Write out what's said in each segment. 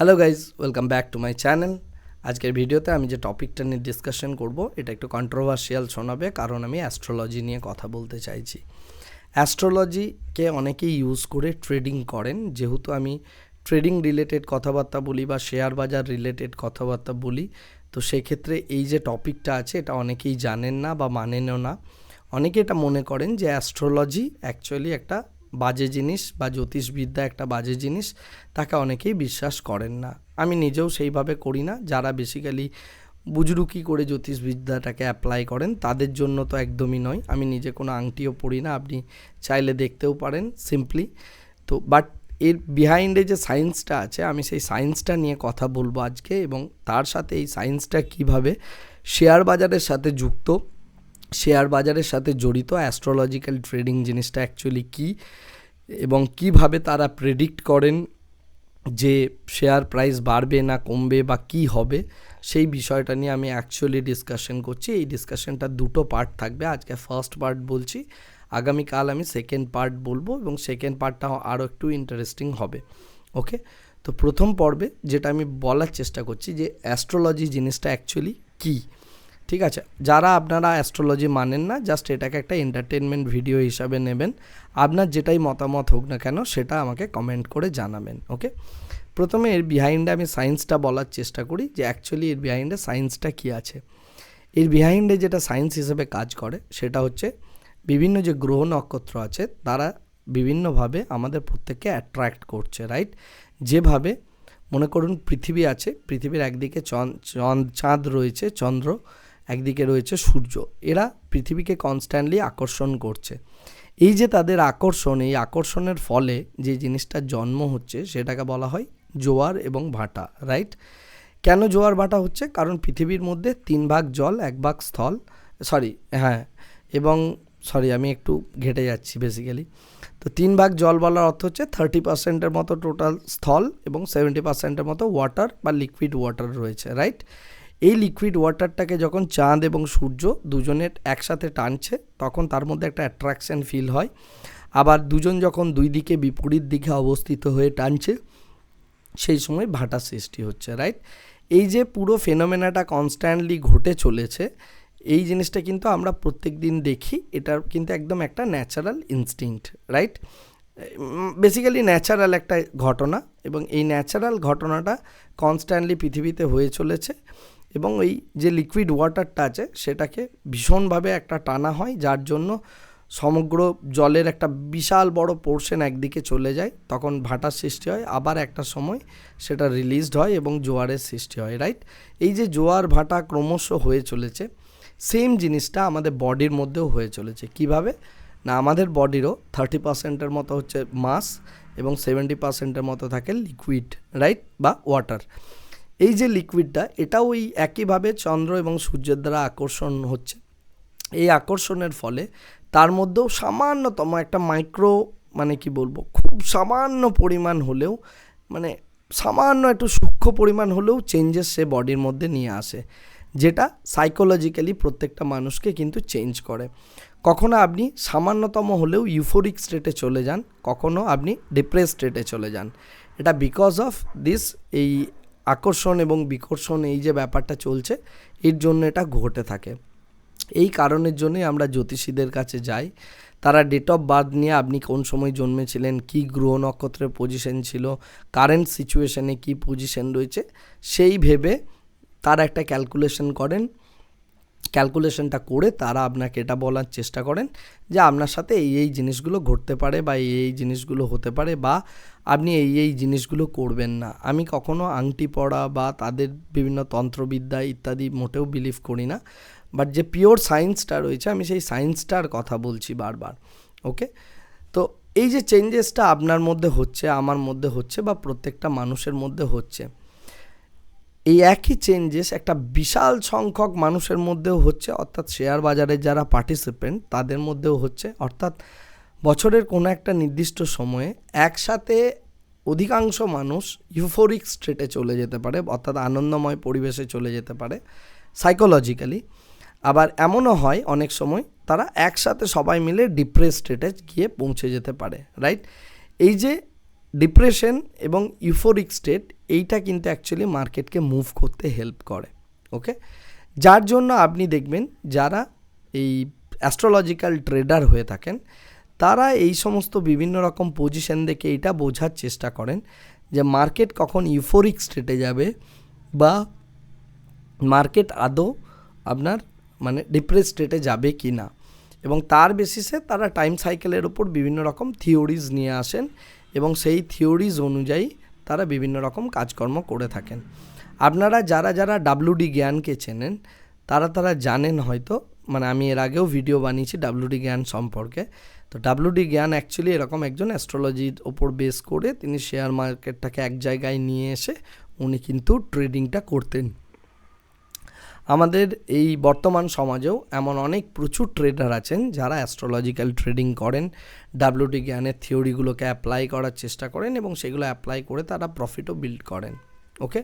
Hello guys welcome back to my channel আজকের ভিডিওতে আমি যে টপিকটা নিয়ে ডিসকাশন করব, এটা একটু কন্ট্রোভার্সিয়াল শোনাবে, কারণ আমি অ্যাস্ট্রোলজি নিয়ে কথা বলতে চাইছি। অ্যাস্ট্রোলজিকে অনেকেই ইউজ করে ট্রেডিং করেন। যেহেতু আমি ট্রেডিং রিলেটেড কথাবার্তা বলি বা শেয়ার বাজার রিলেটেড কথাবার্তা বলি, তো সেক্ষেত্রে এই যে টপিকটা আছে, এটা অনেকেই জানেন না বা মানেনও না। অনেকে এটা মনে করেন যে অ্যাস্ট্রোলজি অ্যাকচুয়ালি একটা বাজে জিনিস বা জ্যোতিষবিদ্যা একটা বাজে জিনিস, তাকে অনেকেই বিশ্বাস করেন না। আমি নিজেও সেইভাবে করি না। যারা বেসিক্যালি বুজরুকি করে জ্যোতিষবিদ্যাটাকে অ্যাপ্লাই করেন, তাদের জন্য তো একদমই নয়। আমি নিজে কোনো আংটিও পড়ি না, আপনি চাইলে দেখতেও পারেন সিম্পলি তো বাট এর বিহাইন্ডে যে সায়েন্সটা আছে, আমি সেই সায়েন্সটা নিয়ে কথা বলব আজকে এবং তার সাথে এই সায়েন্সটা কীভাবে শেয়ার বাজারের সাথে যুক্ত শেয়ার বাজারের সাথে জড়িত অ্যাস্ট্রোলজিক্যাল ট্রেডিং জিনিসটা অ্যাকচুয়ালি কী? এবং কীভাবে তারা প্রেডিক্ট করেন যে শেয়ার প্রাইস বাড়বে না কমবে বা কি হবে? সেই বিষয়টা নিয়ে আমি অ্যাকচুয়ালি ডিসকাশন করছি। এই ডিসকাশনটা দুটো পার্ট থাকবে। আজকে ফার্স্ট পার্ট বলছি, আগামীকাল আমি সেকেন্ড পার্ট বলব এবং সেকেন্ড পার্টটা আরও একটু ইন্টারেস্টিং হবে। ওকে তো প্রথম পর্বে যেটা আমি বলার চেষ্টা করছি যে অ্যাস্ট্রোলজি জিনিসটা অ্যাকচুয়ালি কী? ঠিক আছে? যারা আপনারা অ্যাস্ট্রোলজি মানেন না জাস্ট এটাকে একটা এন্টারটেনমেন্ট ভিডিও হিসাবে নেবেন। আপনার যেটাই মতামত হোক না কেন, সেটা আমাকে কমেন্ট করে জানাবেন ওকে প্রথমে এর বিহাইন্ডে আমি সায়েন্সটা বলার চেষ্টা করি যে অ্যাকচুয়ালি এর বিহাইন্ডে সায়েন্সটা কী আছে। এর বিহাইন্ডে যেটা সায়েন্স হিসেবে কাজ করে, সেটা হচ্ছে বিভিন্ন যে গ্রহ নক্ষত্র আছে, তারা বিভিন্নভাবে আমাদের প্রত্যেককে অ্যাট্রাক্ট করছে রাইট যেভাবে, মনে করুন পৃথিবী আছে, পৃথিবীর একদিকে চন্দ চাঁদ রয়েছে, চন্দ্র। একদিকে রয়েছে সূর্য। এরা পৃথিবীকে কনস্ট্যান্টলি আকর্ষণ করছে। এই যে তাদের আকর্ষণ, এই আকর্ষণের ফলে যে জিনিসটার জন্ম হচ্ছে সেটাকে বলা হয় জোয়ার এবং ভাটা রাইট কেন জোয়ার ভাটা হচ্ছে? কারণ পৃথিবীর মধ্যে তিন ভাগ জল, এক ভাগ স্থল সরি হ্যাঁ এবং সরি আমি একটু ঘেটে যাচ্ছি বেসিক্যালি তো তিন ভাগ জল বলার অর্থ হচ্ছে থার্টি পার্সেন্টের মতো টোটাল স্থল এবং সেভেন্টি পার্সেন্টের মতো ওয়াটার বা লিকুইড ওয়াটার রয়েছে রাইট এই লিকুইড ওয়াটারটাকে যখন চাঁদ এবং সূর্য দুজনের একসাথে টানছে, তখন তার মধ্যে একটা অ্যাট্রাকশান ফিল হয়। আবার দুজন যখন দুই দিকে বিপরীত দিকে অবস্থিত হয়ে টানছে, সেই সময় ভাটা সৃষ্টি হচ্ছে রাইট এই যে পুরো ফেনোমেনাটা কনস্ট্যান্টলি ঘটে চলেছে, এই জিনিসটা কিন্তু আমরা প্রত্যেক দিন দেখি, এটার কিন্তু একদম একটা natural instinct right basically natural একটা ঘটনা এবং এই ন্যাচারাল ঘটনাটা কনস্ট্যান্টলি পৃথিবীতে হয়ে চলেছে। এবং এই যে লিকুইড ওয়াটারটা আছে, সেটাকে ভীষণভাবে একটা টানা হয়, যার জন্য সমগ্র জলের একটা বিশাল বড় পোর্শন একদিকে চলে যায়, তখন ভাটার সৃষ্টি হয়, আবার একটা সময় সেটা রিলিজড হয় এবং জোয়ারের সৃষ্টি হয় রাইট এই যে জোয়ার ভাটা ক্রমশ হয়ে চলেছে সেম জিনিসটা আমাদের বডির মধ্যেও হয়ে চলেছে। কীভাবে? না, আমাদের বডিরও থার্টি পার্সেন্টের মতো হচ্ছে মাস এবং সেভেন্টি পার্সেন্টের মতো থাকে লিকুইড রাইট বা ওয়াটার এই যে লিকুইডটা এটাও ওই একইভাবে চন্দ্র এবং সূর্যের দ্বারা আকর্ষণ হচ্ছে। এই আকর্ষণের ফলে তার মধ্যেও সামান্যতম একটা মাইক্রো মানে কি বলব, খুব সামান্য পরিমাণ হলেও মানে সামান্য একটু সূক্ষ্ম পরিমাণ হলেও চেঞ্জেস সে বডির মধ্যে নিয়ে আসে, যেটা সাইকোলজিক্যালি প্রত্যেকটা মানুষকে কিন্তু চেঞ্জ করে। কখনো আপনি সামান্যতম হলেও ইউফোরিক স্টেটে চলে যান, কখনো আপনি ডিপ্রেস স্টেটে চলে যান। এটা বিকজ অফ দিস এই আকর্ষণ এবং বিকর্ষণ এই যে ব্যাপারটা চলছে, এর জন্য এটা ঘটে থাকে। এই কারণের জন্যই আমরা জ্যোতিষীদের কাছে যাই। তারা ডেট অফ বার্থ নিয়ে আপনি কোন সময় জন্মেছিলেন, কী গ্রহ নক্ষত্রের পজিশন ছিল কারেন্ট সিচুয়েশনে কী পজিশন রয়েছে, সেই ভেবে তারা একটা ক্যালকুলেশন করেন। ক্যালকুলেশনটা করে তারা আপনাকে এটা বলার চেষ্টা করেন যে আপনার সাথে এই এই জিনিসগুলো ঘটতে পারে বা এই এই জিনিসগুলো হতে পারে বা আপনি এই এই জিনিসগুলো করবেন না। আমি কখনো আংটি পড়া বা তাদের বিভিন্ন তন্ত্রবিদ্যা ইত্যাদি মোটেও বিলিভ করি না। বাট যে পিওর সায়েন্সটা রয়েছে, আমি সেই সায়েন্সটার কথা বলছি বারবার ওকে তো এই যে চেঞ্জেসটা আপনার মধ্যে হচ্ছে, আমার মধ্যে হচ্ছে বা প্রত্যেকটা মানুষের মধ্যে হচ্ছে, এই একই চেঞ্জেস একটা বিশাল সংখ্যক মানুষের মধ্যেও হচ্ছে, অর্থাৎ শেয়ার বাজারের যারা পার্টিসিপেন্ট তাদের মধ্যেও হচ্ছে, অর্থাৎ বছরের কোনো একটা নির্দিষ্ট সময়ে একসাথে অধিকাংশ মানুষ ইউফোরিক স্টেটে চলে যেতে পারে, অর্থাৎ আনন্দময় পরিবেশে চলে যেতে পারে সাইকোলজিক্যালি আবার এমনও হয় অনেক সময় তারা একসাথে সবাই মিলে ডিপ্রেস স্টেটে গিয়ে পৌঁছে যেতে পারে রাইট এই যে ডিপ্রেশন এবং ইউফোরিক স্টেট এইটা কিন্তু অ্যাকচুয়ালি মার্কেটকে মুভ করতে হেল্প করে ওকে যার জন্য আপনি দেখবেন যারা এই অ্যাস্ট্রোলজিক্যাল ট্রেডার হয়ে থাকেন তারা এই সমস্ত বিভিন্ন রকম পজিশন দেখে এটা বোঝার চেষ্টা করেন যে মার্কেট কখন ইউফোরিক স্টেটে যাবে বা মার্কেট আদৌ আপনার মানে ডিপ্রেস স্টেটে যাবে কি না এবং তার বেসিসে তারা টাইম সাইকেলের ওপর বিভিন্ন রকম থিওরিজ নিয়ে আসেন এবং সেই থিওরিজ অনুযায়ী তারা বিভিন্ন রকম কাজকর্ম করে থাকেন। আপনারা যারা যারা ডাব্লুডি জ্ঞানকে চেনেন, তারা তারা জানেন হয়তো মানে আমি এর আগেও ভিডিও বানিয়েছি ডাব্লুডি জ্ঞান সম্পর্কে। তো ডাব্লুডি জ্ঞান অ্যাকচুয়ালি এরকম একজন অ্যাস্ট্রোলজির ওপর বেস করে তিনি শেয়ার মার্কেটটাকে এক জায়গায় নিয়ে এসে উনি কিন্তু ট্রেডিংটা করতেন। আমাদের এই বর্তমান সমাজেও এমন অনেক প্রচুর ট্রেডার আছেন যারা অ্যাস্ট্রোলজিক্যাল ট্রেডিং করেন। ডাব্লিউটি জ্ঞানের থিওরিগুলোকে অ্যাপ্লাই করার চেষ্টা করেন এবং সেগুলো অ্যাপ্লাই করে তারা প্রফিটও বিল্ড করেন ওকে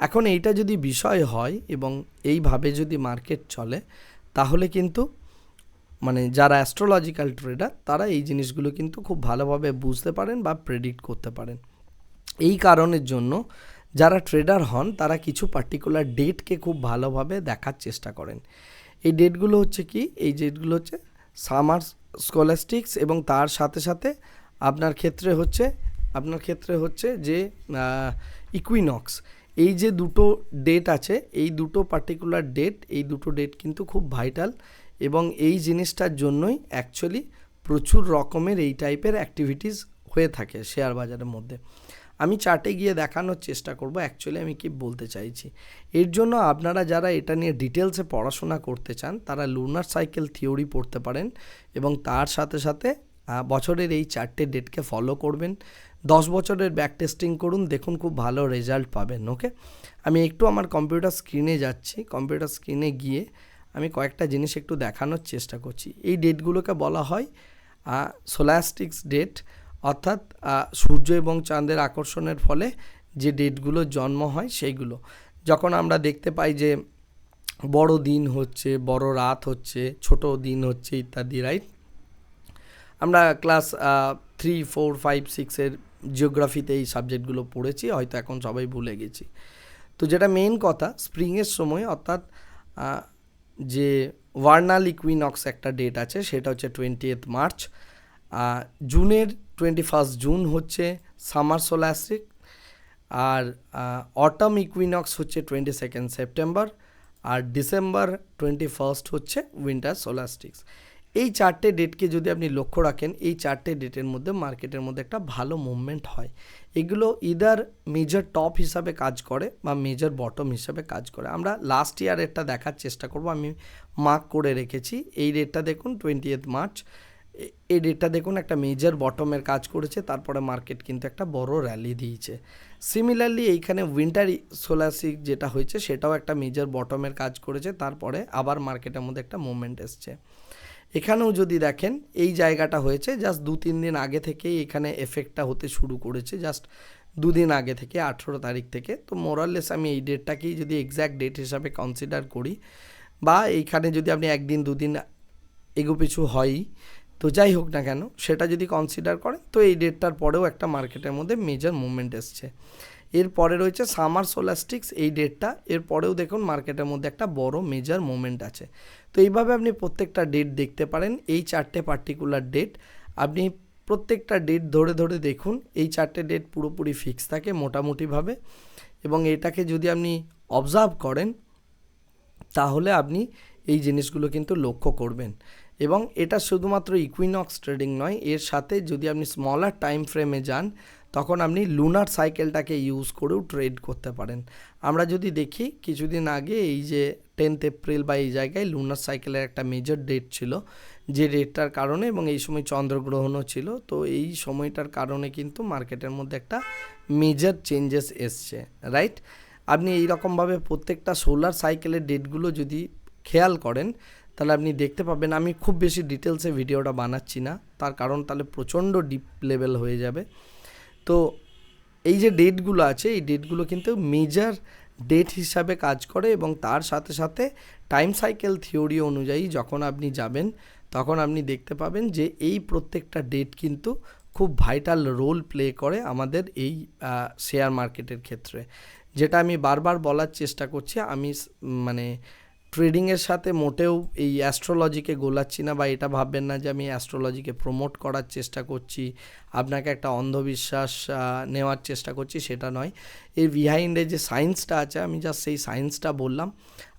এখন এইটা যদি বিষয় হয় এবং এইভাবে যদি মার্কেট চলে, তাহলে কিন্তু মানে যারা অ্যাস্ট্রোলজিক্যাল ট্রেডার তারা এই জিনিসগুলো কিন্তু খুব ভালোভাবে বুঝতে পারেন বা প্রেডিক্ট করতে পারেন। এই কারণের জন্য যারা ট্রেডার হন, তারা কিছু পার্টিকুলার ডেটকে খুব ভালোভাবে দেখার চেষ্টা করেন। এই ডেটগুলো হচ্ছে কি? এই ডেটগুলো হচ্ছে সামার স্কলাস্টিক্স এবং তার সাথে সাথে আপনার ক্ষেত্রে হচ্ছে, আপনার ক্ষেত্রে হচ্ছে যে ইকুইনক্স এই যে দুটো ডেট আছে, এই দুটো পার্টিকুলার ডেট এই দুটো ডেট কিন্তু খুব ভাইটাল এবং এই জিনিসটার জন্যই অ্যাকচুয়ালি প্রচুর রকমের এই টাইপের অ্যাক্টিভিটিস হয়ে থাকে শেয়ার বাজারের মধ্যে। আমি চার্টে গিয়ে দেখানোর চেষ্টা করব অ্যাকচুয়ালি আমি কি বলতে চাইছি। এর জন্য আপনারা যারা এটা নিয়ে ডিটেলসে পড়াশোনা করতে চান, তারা লুনার সাইকেল থিওরি পড়তে পারেন এবং তার সাথে সাথে বছরের এই চারটে ডেটকে ফলো করবেন। দশ বছরের ব্যাক টেস্টিং করুন, দেখুন খুব ভালো রেজাল্ট পাবেন ওকে আমি একটু আমার কম্পিউটার স্ক্রিনে যাচ্ছি। কম্পিউটার স্ক্রিনে গিয়ে আমি কয়েকটা জিনিস একটু দেখানোর চেষ্টা করছি। এই ডেটগুলোকে বলা হয় সোলাস্টিক্স ডেট অর্থাৎ সূর্য এবং চাঁদের আকর্ষণের ফলে যে ডেটগুলো জন্ম হয় সেইগুলো। যখন আমরা দেখতে পাই যে বড় দিন হচ্ছে, বড় রাত হচ্ছে, ছোট দিন হচ্ছে ইত্যাদি রাইট আমরা ক্লাস থ্রি ফোর ফাইভ সিক্সের জিওগ্রাফিতে এই সাবজেক্টগুলো পড়েছি, হয়তো এখন সবাই ভুলে গেছি। তো যেটা মেন কথা স্প্রিংয়ের সময়, অর্থাৎ যে ওয়ার্নাল ইকুইনক্স একটা ডেট আছে, সেটা হচ্ছে টোয়েন্টি মার্চ জুনের টোয়েন্টি ফার্স্ট জুন হচ্ছে সামার সোলাস্টিক আর অটম ইকুইনক্স হচ্ছে টোয়েন্টি সেকেন্ড সেপ্টেম্বর আর ডিসেম্বর টোয়েন্টি ফার্স্ট হচ্ছে উইন্টার সোলাস্টিক্স এই চারটে ডেটকে যদি আপনি লক্ষ্য রাখেন, এই চারটে ডেটের মধ্যে মার্কেটের মধ্যে একটা ভালো মুভমেন্ট হয়। এগুলো ইদার মেজর টপ হিসাবে কাজ করে বা মেজর বটম হিসাবে কাজ করে। আমরা লাস্ট ইয়ারেরটা দেখার চেষ্টা করব। আমি মার্ক করে রেখেছি। এই ডেটটা দেখুন টোয়েন্টি এইথ মার্চ এই ডেটটা দেখুন একটা মেজর বটমের কাজ করেছে। তারপরে মার্কেট কিন্তু একটা বড় র্যালি দিয়েছে। সিমিলারলি এইখানে উইন্টার সোলাসিক যেটা হয়েছে, সেটাও একটা মেজর বটমের কাজ করেছে। তারপরে আবার মার্কেটের মধ্যে একটা মুভমেন্ট এসছে। এখানেও যদি দেখেন, এই জায়গাটা হয়েছে জাস্ট দু, তিন দিন আগে থেকেই এখানে এফেক্টটা হতে শুরু করেছে জাস্ট দুদিন আগে থেকে, আঠেরো তারিখ থেকে। তো মোরাললেস আমি এই ডেটটাকেই যদি এক্স্যাক্ট ডেট হিসাবে কনসিডার করি বা এইখানে যদি আপনি একদিন, দুদিন এগোপিছু হয়ই, তো যাই হোক না কেন, সেটা যদি কনসিডার করেন, তো এই ডেটটার পরেও একটা মার্কেটের মধ্যে মেজর মুভমেন্ট এসছে। এরপরে রয়েছে সামার সোলাস্টিক্স এই ডেটটা। এরপরেও দেখুন মার্কেটের মধ্যে একটা বড় মেজর মুভমেন্ট আছে। তো এইভাবে আপনি প্রত্যেকটা ডেট দেখতে পারেন, এই চারটে পার্টিকুলার ডেট আপনি প্রত্যেকটা ডেট ধরে ধরে দেখুন, এই চারটে ডেট পুরোপুরি ফিক্স থাকে মোটামুটিভাবে। এবং এটাকে যদি আপনি অবজার্ভ করেন, তাহলে আপনি এই জিনিসগুলো কিন্তু লক্ষ্য করবেন। এবং এটা শুধুমাত্র ইকুইনক্স ট্রেডিং নয়, এর সাথে যদি আপনি স্মলার টাইম ফ্রেমে যান তখন আপনি লুনার সাইকেলটাকে ইউজ করেও ট্রেড করতে পারেন। আমরা যদি দেখি, কিছুদিন আগে এই যে টেন্থ এপ্রিল বা এই জায়গায় লুনার সাইকেলের একটা মেজর ডেট ছিল, যে ডেটটার কারণে এবং এই সময় চন্দ্রগ্রহণও ছিল, তো এই সময়টার কারণে কিন্তু মার্কেটের মধ্যে একটা মেজর চেঞ্জেস এসছে রাইট আপনি এই রকমভাবে প্রত্যেকটা সোলার সাইকেলের ডেটগুলো যদি খেয়াল করেন, তাহলে আপনি দেখতে পাবেন, আমি খুব বেশি ডিটেলসে ভিডিওটা বানাচ্ছি না, তার কারণ তাহলে প্রচণ্ড ডিপ লেভেল হয়ে যাবে। তো এই যে ডেটগুলো আছে, এই ডেটগুলো কিন্তু মেজার ডেট হিসাবে কাজ করে এবং তার সাথে সাথে টাইম সাইকেল থিওরি অনুযায়ী যখন আপনি যাবেন, তখন আপনি দেখতে পাবেন যে এই প্রত্যেকটা ডেট কিন্তু খুব ভাইটাল রোল প্লে করে আমাদের এই শেয়ার মার্কেটের ক্ষেত্রে। যেটা আমি বারবার বলার চেষ্টা করছি, আমি মানে ট্রেডিংয়ের সাথে মোটেও এই অ্যাস্ট্রোলজিকে গোলাচ্ছি না বা এটা ভাববেন না যে আমি অ্যাস্ট্রোলজিকে প্রমোট করার চেষ্টা করছি। আপনাকে একটা অন্ধবিশ্বাস নেওয়ার চেষ্টা করছি, সেটা নয়। এর বিহাইন্ডে যে সায়েন্সটা আছে, আমি জাস্ট সেই সায়েন্সটা বললাম।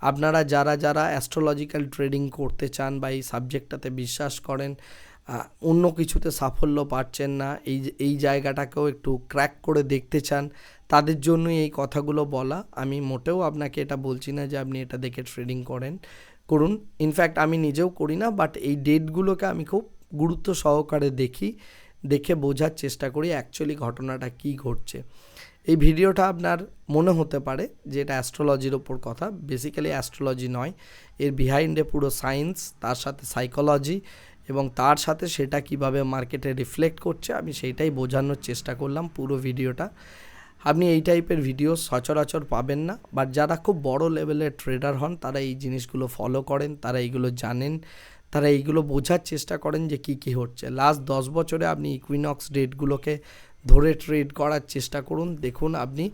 আপনারা যারা যারা অ্যাস্ট্রোলজিক্যাল ট্রেডিং করতে চান বা এই সাবজেক্টটাতে বিশ্বাস করেন অন্য কিছুতে সাফল্য পাচ্ছেন না। এই এই জায়গাটাকেও একটু ক্র্যাক করে দেখতে চান। তাদের জন্যই এই কথাগুলো বলা। আমি মোটেও আপনাকে এটা বলছি না যে আপনি এটা দেখে ট্রেডিং করেন। করুন। ইনফ্যাক্ট আমি নিজেও করি না বাট এই ডেটগুলোকে আমি খুব গুরুত্ব সহকারে দেখি। দেখে বোঝার চেষ্টা করি অ্যাকচুয়ালি ঘটনাটা কী ঘটছে। এই ভিডিওটা আপনার মনে হতে পারে যে এটা অ্যাস্ট্রোলজির ওপর কথা। বেসিক্যালি অ্যাস্ট্রোলজি নয়। এর বিহাইন্ডে পুরো সায়েন্স তার সাথে সাইকোলজি এবং তার সাথে সেটা কীভাবে মার্কেটে রিফ্লেক্ট করছে, আমি সেইটাই বোঝানোর চেষ্টা করলাম পুরো ভিডিওটা। আপনি এই টাইপের ভিডিও সচরাচর পাবেন না বাট যারা খুব বড় লেভেলের ট্রেডার হন, তারা এই জিনিসগুলো ফলো করেন, তারা এইগুলো জানেন, তারা এইগুলো বোঝার চেষ্টা করেন যে কী কী হচ্ছে। লাস্ট দশ বছরে আপনি ইকুইনক্স ডেটগুলোকে ধরে ট্রেড করার চেষ্টা করুন, দেখুন আপনি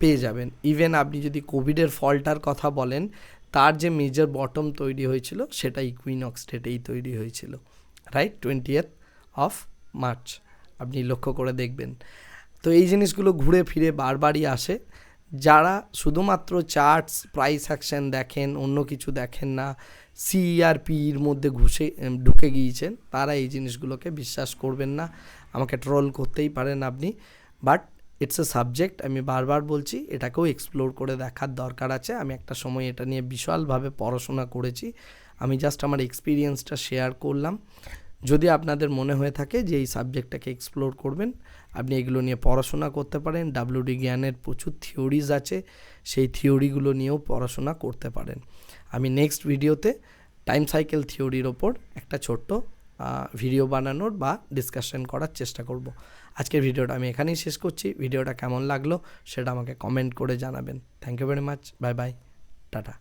পেয়ে যাবেন। ইভেন আপনি যদি কোভিডের ফলটার কথা বলেন তার যে মেজর বটম তৈরি হয়েছিল সেটা ইকুইনক্স ডেটেই তৈরি হয়েছিল রাইট টোয়েন্টিয়েথ অফ মার্চ আপনি লক্ষ্য করে দেখবেন। তো এই জিনিসগুলো ঘুরে ফিরে বারবারই আসে। যারা শুধুমাত্র চার্টস প্রাইস অ্যাকশন দেখেন, অন্য কিছু দেখেন না সিআরপির মধ্যে ঘুষে ঢুকে গিয়েছেন, তারা এই জিনিসগুলোকে বিশ্বাস করবেন না। আমাকে ট্রোল করতেই পারেন আপনি বাট ইটস এ সাবজেক্ট আমি বারবার বলছি, এটাকেও এক্সপ্লোর করে দেখার দরকার আছে। আমি একটা সময় এটা নিয়ে বিশালভাবে পড়াশোনা করেছি। আমি জাস্ট আমার এক্সপিরিয়েন্সটা শেয়ার করলাম। যদি আপনাদের মনে হয়ে থাকে যে এই সাবজেক্টটাকে এক্সপ্লোর করবেন, আপনি এগুলো নিয়ে পড়াশোনা করতে পারেন। ডাব্লিউডি জ্ঞানের প্রচুর থিওরিজ আছে, সেই থিওরিগুলো নিয়েও পড়াশোনা করতে পারেন। আমি নেক্সট ভিডিওতে টাইম সাইকেল থিওরির ওপর একটা ছোট্ট ভিডিও বানানোর বা ডিসকাশন করার চেষ্টা করব। আজকের ভিডিওটা আমি এখানেই শেষ করছি। ভিডিওটা কেমন লাগল সেটা আমাকে কমেন্ট করে জানাবেন। Thank you very much bye bye tata.